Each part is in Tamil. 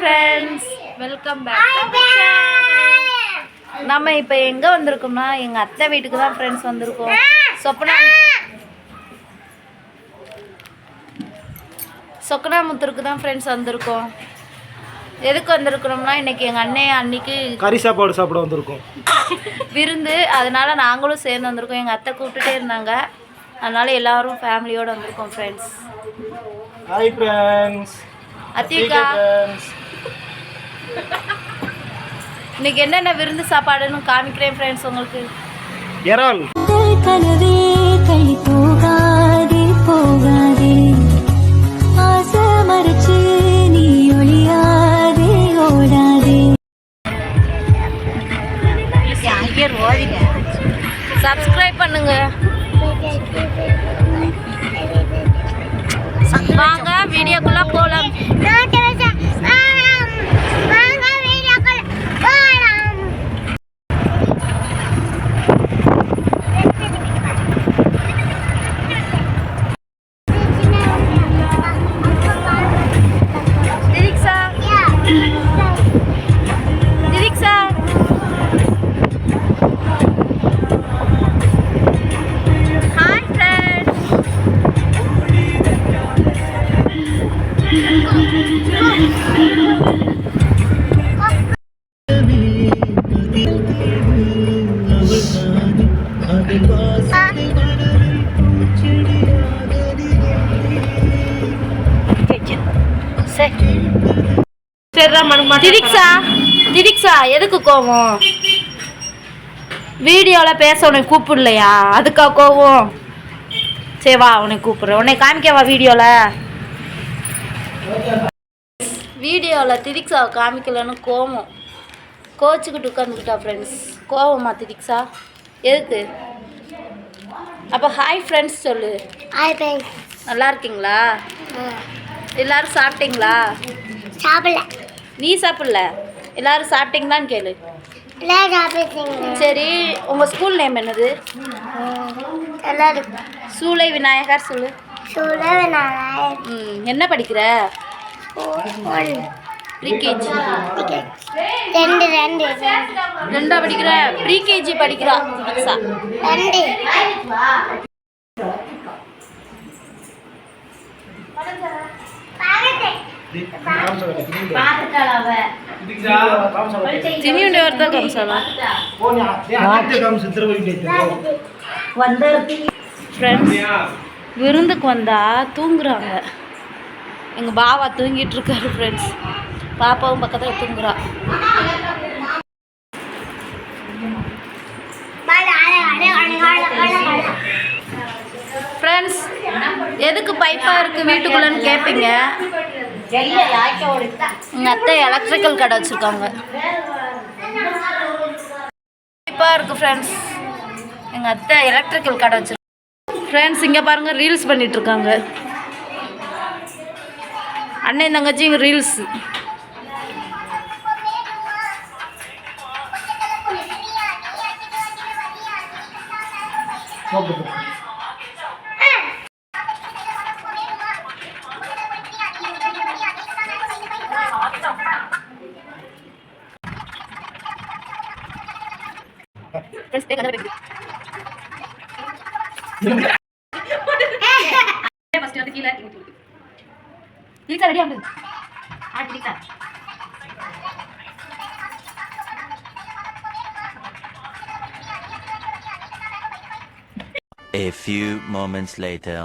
ஃப்ரெண்ட்ஸ் வெல்கம் பேக் நம்ம இப்போ எங்கே வந்திருக்கோம்னா எங்கள் அத்தை வீட்டுக்கு தான் ஃப்ரெண்ட்ஸ் வந்திருக்கோம். சொப்பனா சொக்கனாமுத்தூருக்கு தான் ஃப்ரெண்ட்ஸ் வந்திருக்கோம். எதுக்கு வந்திருக்கிறோம்னா இன்னைக்கு எங்கள் அண்ணன் அன்னைக்கு கறி சாப்பாடு சாப்பிட வந்திருக்கோம். விருந்து. அதனால நாங்களும் சேர்ந்து வந்திருக்கோம். எங்கள் அத்தை கூப்பிட்டுட்டே இருந்தாங்க. அதனால எல்லாரும் ஃபேமிலியோடு வந்திருக்கோம் ஃப்ரெண்ட்ஸ் ஹாய் ஃப்ரெண்ட்ஸ் அத்திகா இன்னைக்கு என்னென்ன விருந்து சாப்பாடுன்னு காமிக்கிறேன் ஃப்ரெண்ட்ஸ் உங்களுக்கு. இறால். கனவே கை திரிக்ஸா திரிக்ஸா எதுக்கு கோவம்? வீடியோவில் பேச உன்னை கூப்பிடலையா? அதுக்கா கோவம்? சரி வா உன்னை கூப்பிடுறேன். உன்னை காமிக்கவா வீடியோவில் வீடியோவில் திரிக்ஸாவை காமிக்கலன்னு கோவம். கோச்சுக்கிட்டு உட்காந்துக்கிட்டா ஃப்ரெண்ட்ஸ் கோவமா திரிக்ஸா எதுக்கு? அப்போ ஹாய் ஃப்ரெண்ட்ஸ் சொல்லு. நல்லா இருக்கீங்களா? எல்லாரும் சாப்பிட்டீங்களா? சாப்பிடல. நீ சாப்பிடல? எல்லாரும் சாப்பிட்டீங்களான்னு கேளு. சரி உங்கள் ஸ்கூல் நேம் என்னது? எல்லாரும். சூளை விநாயகர் சொல்லு. சுடவனாய் ம் என்ன படிக்கிற? ப்ரீகேஜி ரெண்டு ரெண்டு. ரெண்டா படிக்கிற? ப்ரீகேஜி படிக்கிறா. திரிக்ஸா ரெண்டு. வரதா கம்சாலா ஃப்ரெண்ட்ஸ் விருந்துக்கு வந்தா தூங்குறாங்க. எங்கள் பாவா தூங்கிட்டு இருக்காரு ஃப்ரெண்ட்ஸ் பாப்பாவும் பக்கத்தில் தூங்குறா. ஃப்ரெண்ட்ஸ் எதுக்கு பைப்பாக இருக்குது வீட்டுக்குள்ளேன்னு கேட்பீங்க எங்கள் அத்தை எலக்ட்ரிக்கல் கடை வச்சுருக்காங்க. பைப்பாக இருக்குது ஃப்ரெண்ட்ஸ் எங்கள் அத்தை எலக்ட்ரிக்கல் கடை வச்சுருக்காங்க. ஃப்ரெண்ட்ஸ் இங்கே பாருங்கள் ரீல்ஸ் பண்ணிகிட்ருக்காங்க அண்ணன் தங்கச்சி இங்கே ரீல்ஸ் வந்து கீழே திரிக்கா ரெடி ஆகுது ஆ A few moments later.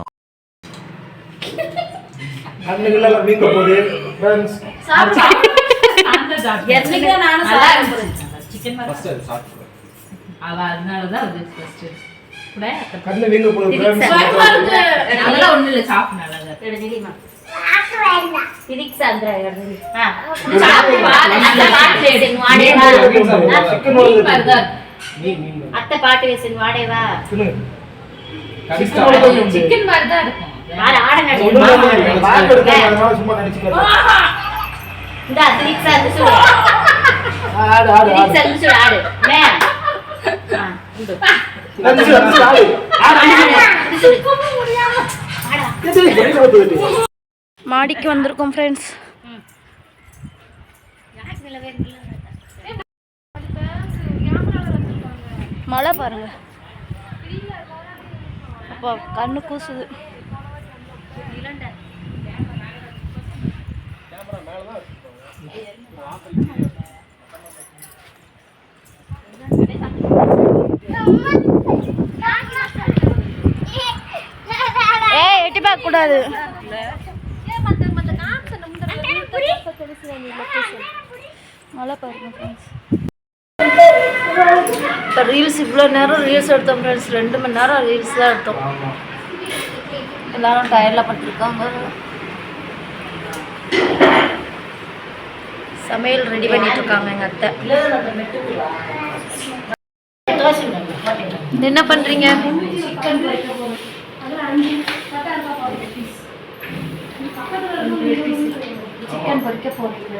கண்ணுக்குள்ள வீங்க போகுது ஃப்ரெண்ட்ஸ் நானும் சாப்பிடுறேன். அவ அது. கூட கண்ணு வீங்க போகுது இல்ல. சாப்பிடு நல்ல அத்தை பாட்டு வாடேவா சிக்கன் மாதிரி தான் இருக்கும். சுடு ஆடு மாடிக்கு வந்திருக்கோம் ஃப்ரெண்ட்ஸ் மழை பாருங்க. அப்போ கண்ணு கூசுது. ஏய் எட்டி பார்க்க கூடாது. மழை பாருங்க ஃப்ரெண்ட்ஸ் இப்போ ரீல்ஸ் இவ்வளோ நேரம் ரீல்ஸ் எடுத்தோம் ஃப்ரெண்ட்ஸ் ரெண்டு மணி நேரம் ரீல்ஸ் தான் எடுத்தோம். எல்லாரும் டயர்டில் பட்டிருக்காங்க. சமையல் ரெடி பண்ணிட்டு இருக்காங்க எங்கள் அத்தை. என்ன பண்ணுறீங்க சிக்கன் பொறிக்க போகிறீங்க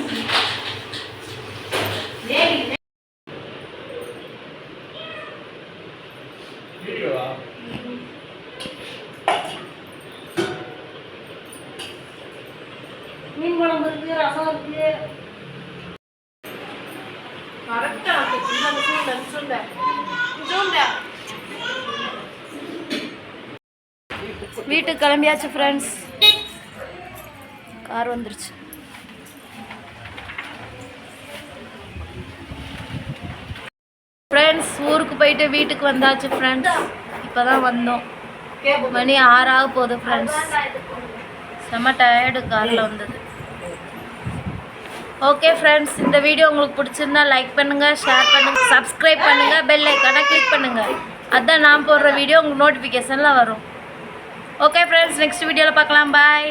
வீட்டுக்கு கிளம்பியாச்சு ஃப்ரெண்ட்ஸ் கார் வந்துருச்சு. ஃப்ரெண்ட்ஸ் ஊருக்கு போயிட்டு வீட்டுக்கு வந்தாச்சு ஃப்ரெண்ட்ஸ் இப்போ தான் வந்தோம். மணி ஆறாக போகுது ஃப்ரெண்ட்ஸ் செம்ம டயர்டு காரில் வந்தது. ஓகே ஃப்ரெண்ட்ஸ் இந்த வீடியோ உங்களுக்கு பிடிச்சிருந்தா லைக் பண்ணுங்கள் ஷேர் பண்ணுங்கள் சப்ஸ்கிரைப் பண்ணுங்கள் பெல் ஐக்கானை கிளிக் பண்ணுங்கள் அதுதான் நான் போடுற வீடியோ உங்களுக்கு நோட்டிஃபிகேஷனில் வரும். ஓகே ஃப்ரெண்ட்ஸ் நெக்ஸ்ட் வீடியோவில் பார்க்கலாம். பாய்